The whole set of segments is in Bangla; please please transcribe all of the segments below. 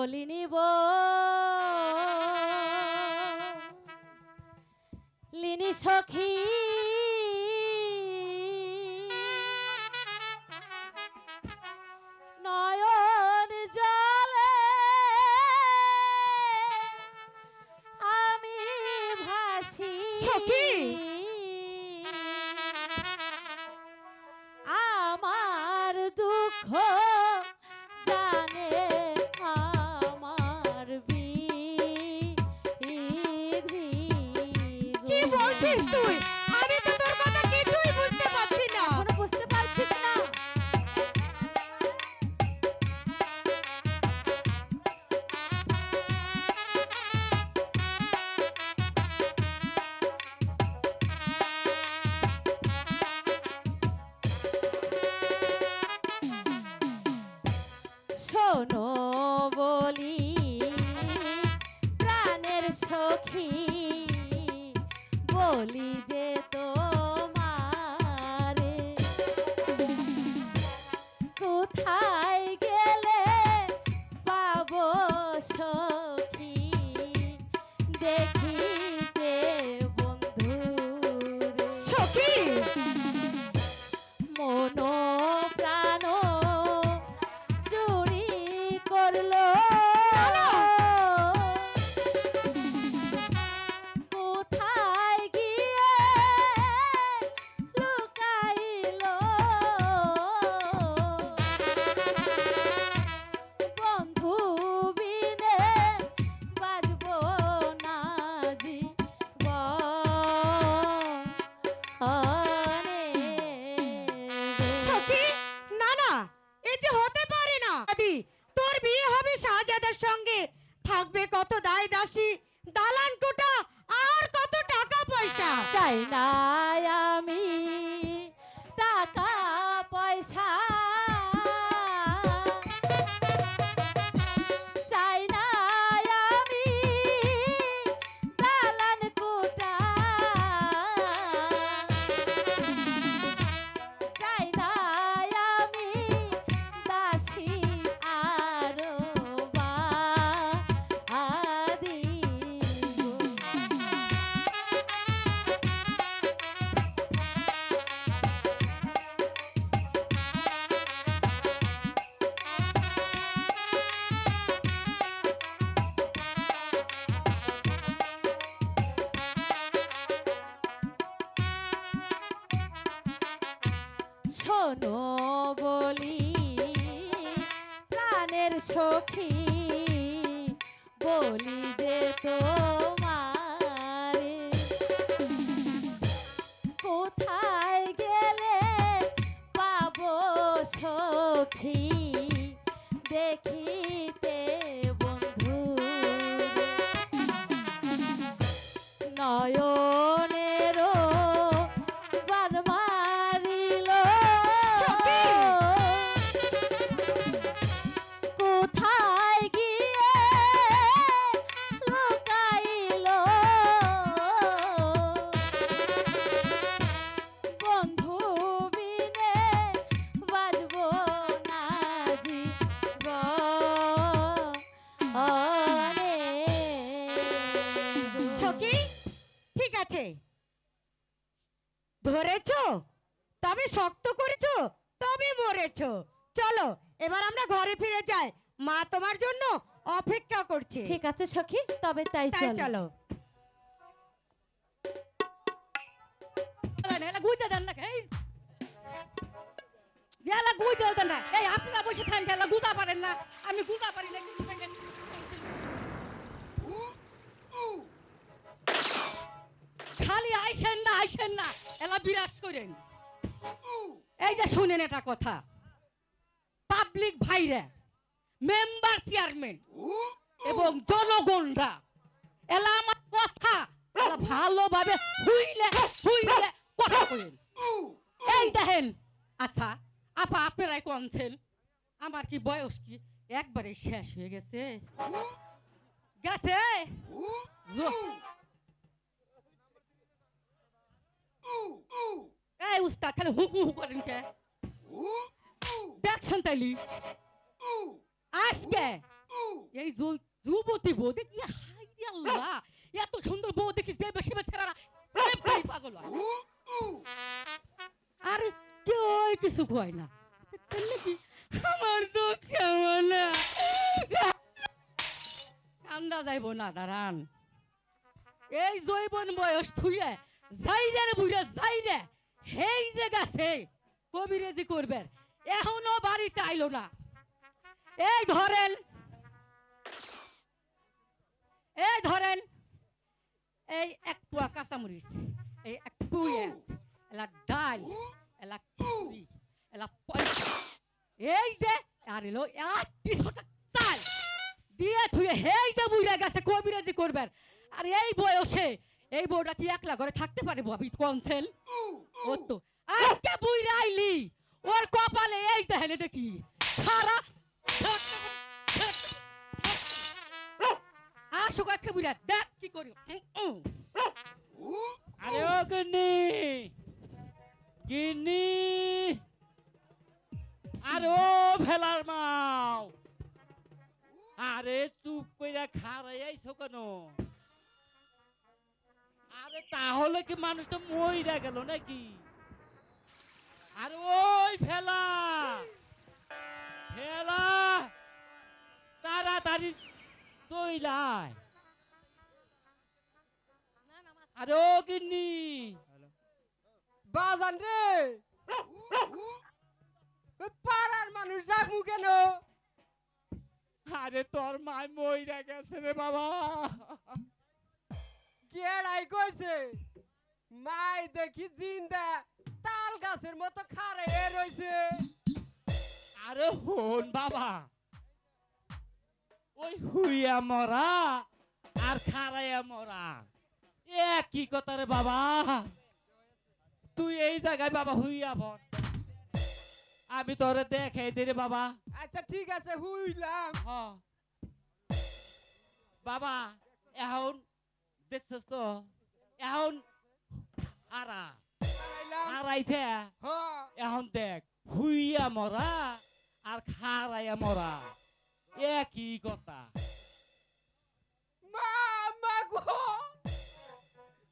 বলি নিব। লিনি সখী। নয়ন জলে আমি ভাসি। সখী! শোনো বলি প্রাণের সখী বলি যে তোমারে। কোথায় গেলে পাবো সখী? দেখিতে হতে পারে না। দাদি তোর বিয়ে হবে শাহজাদার সঙ্গে। থাকবে কত দায় দাসী, দালান কোটা আর কত টাকা পয়সা? চাই না আমি সখী বলি যে তোমারে। কোথায় গেলে পাবো সখী? দেখিতে বন্ধু। নয়নেরও তবে চলো এবার আমরা ঘরে ফিরে যাই। মা তোমার জন্য অপেক্ষা করছে। ঠিক আছে সখী তবে তাই তাই চলো। গুজে দেন না এই। গুজে দেন না। এই আপনারা বসে থাকেন এলা গুজা পারেন না। আমি গুজা পারি না খালি আইসেন না আইসেন না এলা বিরাজ করেন। এই যে শুনেন এটা কথা। পাবলিক ভাইরা মেম্বার চেয়ারম্যান এবং জনগণরা, এলা আমার কথা ভালোভাবে হুইলে হুইলে কথা করেন এই দেখেন আচ্ছা আপা আপনারাই কনছেন আমার কি বয়স কি? একবারে শেষ হয়ে গেছে। গেছে? এই উস্তাদ, খালি হু হু করেন কে? তাইলি আজকে এই যুবতী বউ দেখি আল্লাহ, এত সুন্দর বউ দেখি, যে বেশি বেশি পাগল আর কেউ কিছু কয় না। নাকি আমার তো কেমন কান্দা যাইব না, দাঁড়ান। এই জৈবন বয়স থুয়ে যাই রে বুড়ে যাই রে সেই যে গাছে কবিরেজি করবে এখনও বাড়িতে আইলো না। এই ধরেন এই ধরেন এই এক পোয়া কাঁচামরিচ এই এক পুয়ে এলা ডাল এলা খিচুড়ি এলা পয়সা এই যে আর এলো টাকা চাল দিয়ে থুয়ে হেই যে বুঝে গেছে কবিরাজি করবেন? আর এই বয়সে এই বউটা কি একলা ঘরে থাকতে পারে ভাবি কনসেল ও তো আজকে বুইরা আইলি। ওর কপালে এই দেখেন, এটা কি? সারা বুইরা দেখ কি করি। আরে ও আরে ও ভেলার মাও। আরে চুপ কইরা খারাই আইছো কেন? আরে তাহলে কি মানুষটা মইরা গেল নাকি? আরে ওই ফেলা ফেলা তাড়াতাড়ি তৈলায়। আরে ও গিন্নি বাজান রে। পাড়ার মানুষ ডাকমু কেন? আরে তোর মায় মইরা গেছে রে বাবা। কেড়াই কইছে? মাই দেখি জিন্দা। তাল গাছের মতো খারে রইছে। আরে হন বাবা ওই হুইয়া মরা আর খারাইয়া মরা একই কথা রে বাবা? তুই এই জায়গায় বাবা হুইয়া বল আমি তোরে দেখে দে রে বাবা। আচ্ছা ঠিক আছে হুইলাম। হ। বাবা এখন দেখছিস তো? এখন আরা আইলাম এখন দেখ হুইয়া মরা আর খারাইয়া মরা। একই কথা। মা মা গো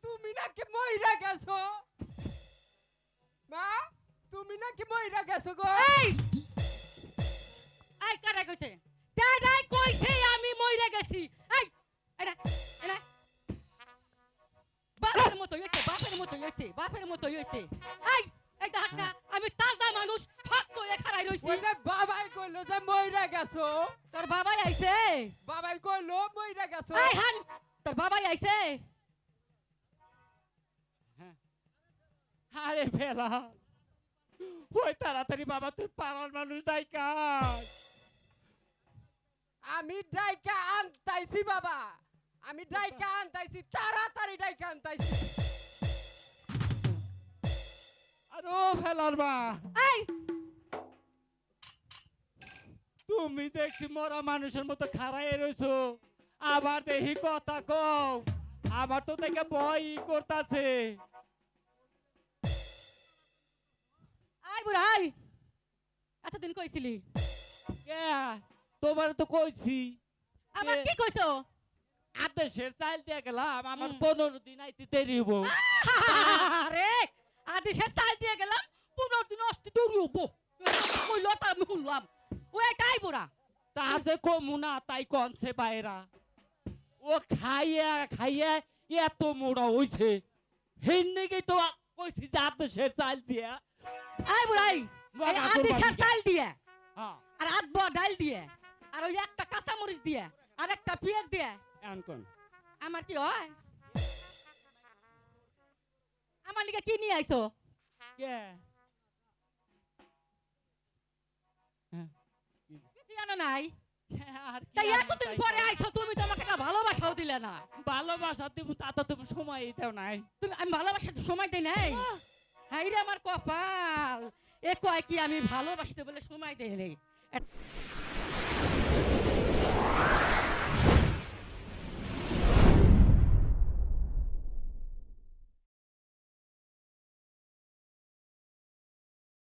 তুমি নাকি মইরা গেছো? মা তুমি নাকি মইরা গেছো গো? এই! এই কারা কইছে? দাদাই কইছে আমি মইরা গেছি। মতো হইছে বাপের মতো হইছে এই এই দেখ না আমি তাজা মানুষ ফাক্ত এ খারাই রইছি ওই যে বাবাই কইলো যে মইরা গেছো তোর বাবাই আইছে বাবাই কইলো মইরা গেছো এই হান তোর বাবাই আইছে আরে ভেলা ওই তাড়াতাড়ি বাবা তুই পাড়ার মানুষ দাই কাজ আমি ডাইকা আনতাইছি বাবা আমি ডাইকা আনতাইছি তাড়াতাড়ি ডাইকা আনতাইছি আর ফেলার মা এই! তুমি দেখছি মরা মানুষের মতো খাড়াই রইছো। আবার দেখি কথা কও। আমার তো দেখে ভয় করতাছে। আই বুড়া আই এতদিন কইছিলি। কে? তোমার তো কইছি। আমার কি কইছো? আদেশের চাল দিয়ে গেলাম আমার পনেরো দিন আইতে দেরি হব আরে! আদি সে চাল দিয়ে গেলাম পনেরো দিন অস্তি দৌড়ি হব কইল তা আমি শুনলাম ও এটাই বুড়া তাতে কমু না তাই কনছে বাইরা। ও খাইয়া খাইয়া এত মোড়া হইছে। হেন্নেকে তো কইছি যে আদেশের চাল দিয়া। এই বুড়াই মগা আদি সে চাল দিয়ে। আর আট বড় ডাল দিয়ে। আর ওই একটা কাঁচা মরিচ দিয়ে। আর একটা পেঁয়াজ দিয়ে। আমার কি হয়? আমার লিগে কি নিয়ে আইছো? কে? জানো নাই? তাই আমার এতদিন পরে আইছো তুমি তো আমাকে ভালোবাসাও দিলে না। ভালোবাসা দিব তা তো তুমি সময় দেও নাই। তুমি আমি ভালোবাসার সময় দেই নাই। হাই রে আমার কপাল। এ কয় কি আমি ভালোবাসতে বলে সময় দেই নাই।